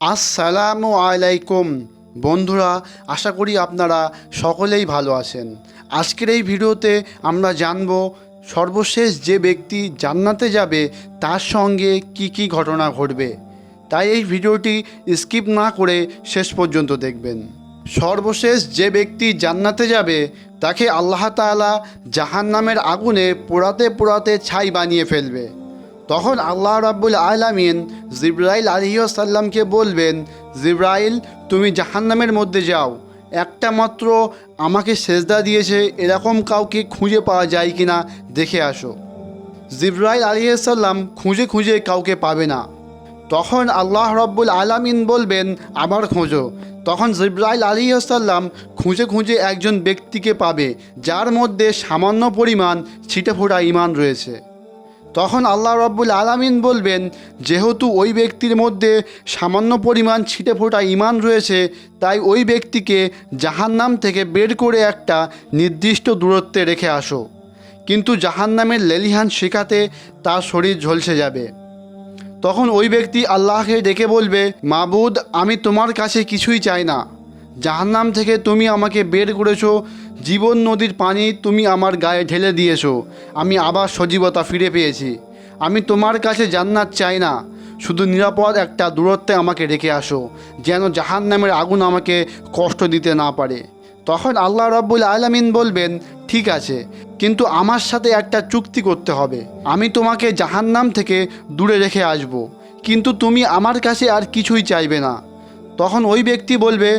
আসসালামু আলাইকুম। বন্ধুরা, আশা করি আপনারা সকলেই ভালো আছেন। আজকের এই ভিডিওতে আমরা জানব সর্বশেষ যে ব্যক্তি জান্নাতে যাবে, তার সঙ্গে কি কি ঘটনা ঘটবে। তাই এই ভিডিওটি স্কিপ না করে শেষ পর্যন্ত দেখবেন। সর্বশেষ যে ব্যক্তি জান্নাতে যাবে, তাকে আল্লাহ তাআলা জাহান্নামের আগুনে পোড়াতে পোড়াতে ছাই বানিয়ে ফেলবে। তখন আল্লাহ রাব্বুল আলামিন জিব্রাইল আলহিসাল্লামকে বলবেন, জিব্রাইল, তুমি জাহান্নামের মধ্যে যাও। একটা মাত্র আমাকে সেজদা দিয়েছে, এরকম কাউকে খুঁজে পাওয়া যায় কি না দেখে আসো। জিব্রাইল আলিয়াল্লাম খুঁজে খুঁজে কাউকে পাবে না। তখন আল্লাহ রব্বুল আলামিন বলবেন, আবার খোঁজো। তখন জিব্রাইল আলিয়াল্লাম খুঁজে খুঁজে একজন ব্যক্তিকে পাবে, যার মধ্যে সামান্য পরিমাণ ছিটেফোঁটা ইমান রয়েছে। তখন আল্লাহ রব্বুল আলামিন বলবেন, যেহেতু ওই ব্যক্তির মধ্যে সামান্য পরিমাণ ছিটেফোঁটা ইমান রয়েছে, তাই ওই ব্যক্তিকে জাহান্নাম থেকে বের করে একটা নির্দিষ্ট দূরত্বে রেখে আসো। কিন্তু জাহান্নামের লেলিহান শেখাতে তার শরীর ঝলসে যাবে। তখন ওই ব্যক্তি আল্লাহকে ডেকে বলবে, মাবুদ, আমি তোমার কাছে কিছুই চাই না। জাহান্নাম থেকে তুমি আমাকে বের করেছ, জীবন নদীর পানি তুমি আমার গায়ে ঢেলে দিয়েছ, আমি আবার সজীবতা ফিরে পেয়েছি। আমি তোমার কাছে জান্নাত চাই না, শুধু নিরাপদ একটা দূরত্বে আমাকে রেখে আসো, যেন জাহান্নামের আগুন আমাকে কষ্ট দিতে না পারে। তখন আল্লাহ রাব্বুল আলামিন বলবেন, ঠিক আছে, কিন্তু আমার সাথে একটা চুক্তি করতে হবে। আমি তোমাকে জাহান্নাম থেকে দূরে রেখে আসব, কিন্তু তুমি আমার কাছে আর কিছুই চাইবে না। তখন ওই ব্যক্তি বলবে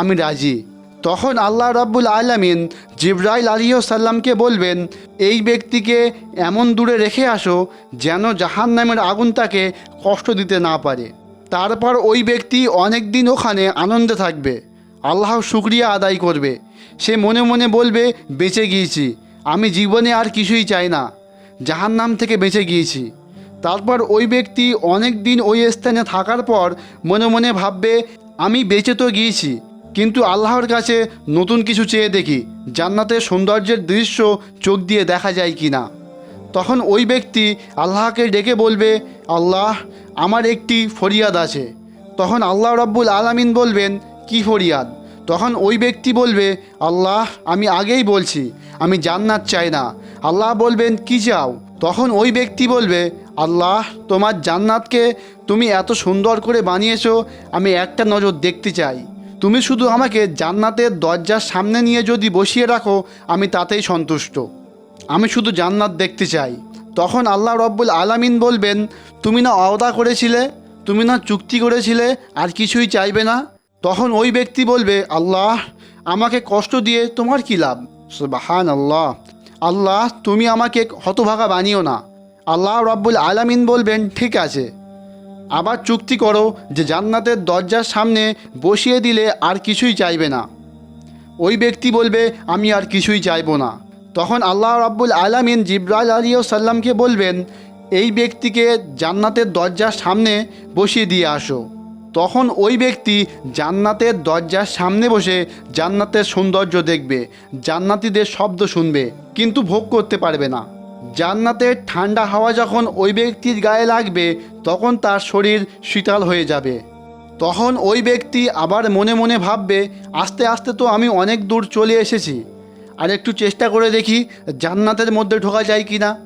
আমি রাজি। তখন আল্লাহ রাব্বুল আলামিন জিব্রাইল আলিয় সাল্লামকে বলবেন, এই ব্যক্তিকে এমন দূরে রেখে আসো যেন জাহান্নামের আগুন তাকে কষ্ট দিতে না পারে। তারপর ওই ব্যক্তি অনেক দিন ওখানে আনন্দে থাকবে। আল্লাহ শুক্রিয়া আদায় করবে। সে মনে মনে বলবে, বেঁচে গিয়েছি। আমি জীবনে আর কিছুই চাই না। জাহান্নাম থেকে বেঁচে গিয়েছি। তারপর ওই ব্যক্তি অনেক দিন ওই স্থানে থাকার পর মনে মনে ভাববে, আমি বেঁচে তো গিয়েছি। কিন্তু আল্লাহর কাছে নতুন কিছু চেয়ে দেখি জান্নাতের সৌন্দর্যের দৃশ্য চোখ দিয়ে দেখা যায় কি না তখন ওই ব্যক্তি আল্লাহকে ডেকে বলবে, আল্লাহ, আমার একটি ফরিয়াদ আছে। তখন আল্লাহ রব্বুল আলামিন বলবেন, কি ফরিয়াদ? তখন ওই ব্যক্তি বলবে, আল্লাহ, আমি আগেই বলছি, আমি জান্নাত চাই না। আল্লাহ বলবেন, কি চাও? তখন ওই ব্যক্তি বলবে, আল্লাহ, তোমার জান্নাতকে তুমি এত সুন্দর করে বানিয়েছো, আমি একটা নজর দেখতে চাই। তুমি শুধু আমাকে জান্নাতের দরজার সামনে নিয়ে যদি বসিয়ে রাখো, আমি তাতেই সন্তুষ্ট। আমি শুধু জান্নাত দেখতে চাই। তখন আল্লাহ রব্বুল আলামিন বলবেন, তুমি না অওদা করেছিলে? তুমি না চুক্তি করেছিলে? আর কিছুই চাইবে না? তখন ওই ব্যক্তি বলবে, আল্লাহ, আমাকে কষ্ট দিয়ে তোমার কী লাভ? বাহান আল্লাহ আল্লাহ, তুমি আমাকে হতভাগা বানিও না। আল্লাহ রব্বুল আলামিন বলবেন, ঠিক আছে। আবার চুক্তি করো যে জান্নাতের দরজার সামনে বসিয়ে দিলে আর কিছুই চাইবে না। ওই ব্যক্তি বলবে, আমি আর কিছুই চাইব না। তখন আল্লাহ রাব্বুল আলামিন জিব্রাইল আলী সাল্লামকে বলবেন, এই ব্যক্তিকে জান্নাতের দরজার সামনে বসিয়ে দিয়ে আসো। তখন ওই ব্যক্তি জান্নাতের দরজার সামনে বসে জান্নাতের সৌন্দর্য দেখবে, জান্নাতিদের শব্দ শুনবে, কিন্তু ভোগ করতে পারবে না। জান্নাতের ঠান্ডা হাওয়া যখন ওই ব্যক্তির গায়ে লাগবে, তখন তার শরীর শীতল হয়ে যাবে। তখন ওই ব্যক্তি আবার মনে মনে ভাববে, আস্তে আস্তে তো আমি অনেক দূর চলে এসেছি। আর একটু চেষ্টা করে দেখি জান্নাতের মধ্যে ঢোকা যায় কি না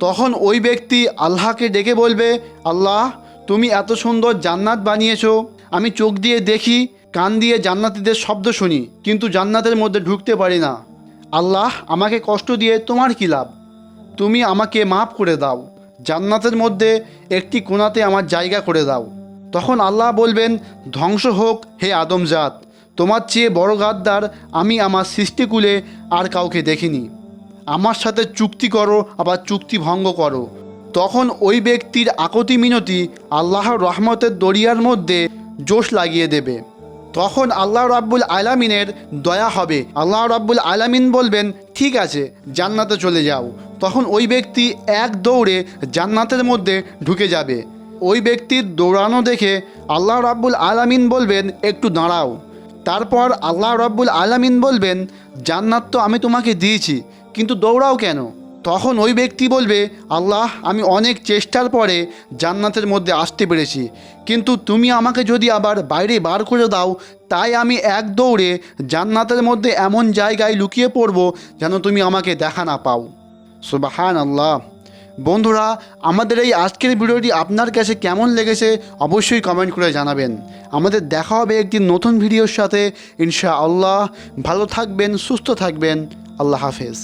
তখন ওই ব্যক্তি আল্লাহকে ডেকে বলবে, আল্লাহ, তুমি এত সুন্দর জান্নাত বানিয়েছো। আমি চোখ দিয়ে দেখি, কান দিয়ে জান্নাতিদের শব্দ শুনি, কিন্তু জান্নাতের মধ্যে ঢুকতে পারি না। আল্লাহ, আমাকে কষ্ট দিয়ে তোমার কী লাভ? তুমি আমাকে মাফ করে দাও। জান্নাতের মধ্যে একটি কোণাতে আমার জায়গা করে দাও। তখন আল্লাহ বলবেন, ধ্বংস হোক হে আদমজাত তোমার চেয়ে বড় গাদ্দার আমি আমার সৃষ্টিকুলে আর কাউকে দেখিনি। আমার সাথে চুক্তি করো, আবার চুক্তি ভঙ্গ করো। তখন ওই ব্যক্তির আকতি মিনতি আল্লাহর রহমতের দরিয়ার মধ্যে জোশ লাগিয়ে দেবে। তখন আল্লাহ রাব্বুল আলামিনের দয়া হবে। আল্লাহ রাব্বুল আলামিন বলবেন, ঠিক আছে, জান্নাতে চলে যাও। তখন ওই ব্যক্তি এক দৌড়ে জান্নাতের মধ্যে ঢুকে যাবে। ওই ব্যক্তির দৌড়ানো দেখে আল্লাহ রাব্বুল আলামিন বলবেন, একটু দাঁড়াও। তারপর আল্লাহ রাব্বুল আলামিন বলবেন, জান্নাত তো আমি তোমাকে দিয়েছি, কিন্তু দৌড়াও কেন? তখন ওই ব্যক্তি বলবে, আল্লাহ, আমি অনেক চেষ্টার পরে জান্নাতের মধ্যে আসতে পেরেছি, কিন্তু তুমি আমাকে যদি আবার বাইরে বার করে দাও, তাই আমি এক দৌড়ে জান্নাতের মধ্যে এমন জায়গায় লুকিয়ে পড়ব যেন তুমি আমাকে দেখা না পাও। সুবাহান আল্লাহ বন্ধুরা, আমাদের এই আজকের ভিডিওটি আপনার কাছে কেমন লেগেছে অবশ্যই কমেন্ট করে জানাবেন। আমাদের দেখা হবে একটি নতুন ভিডিওর সাথে। ইনশা আল্লাহ ভালো থাকবেন, সুস্থ থাকবেন। আল্লাহ হাফেজ।